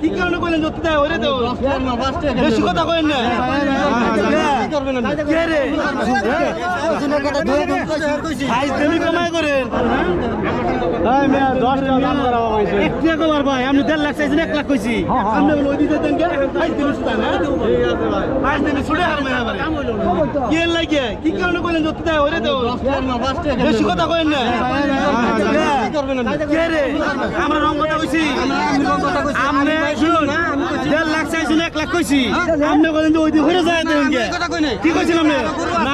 কি কারণে কইলেন যত দেয়? ওরে দাও বেশি কথা কইেন না কে রে ভাই তুমি কমাই করেন এই মিয়া 10 টাকা। দাম করা হইছে এক টাকা কমার ভাই আপনি দেড় লাখ চাইছেন এক লাখ কইছি কে কারণে কইলেন যত দেয় ওরে দাও বেশি কথা কইেন না। আমরা রং কথা কইছি। আমরা দেড় লাখ এক লাখ কইছি। আপনি বলেন যে ওই দিন ঘুরে যায় কি আপনি? না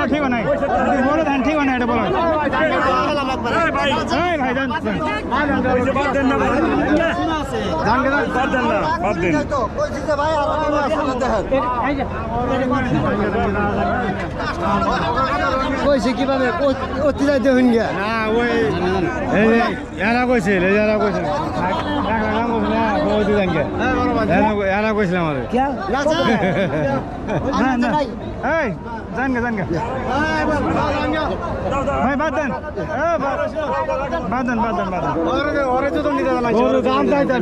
বলো ঠিক নাই। বলো ধান ঠিক নাই এটা বলো। কইছে কীভাবে? অতিরাই দেখুন গিয়া? না ওই যে এরা কইছিল এই এরা কইছিল টাকা নাম না কে এরা এরা কইছিল আমারে না না এই জান গে ভাই বাদ দেন বাদ দেন বাদ দেন বাদ দেন ওরে ওরে তো নিতে জানা ওরে দাম চাই তার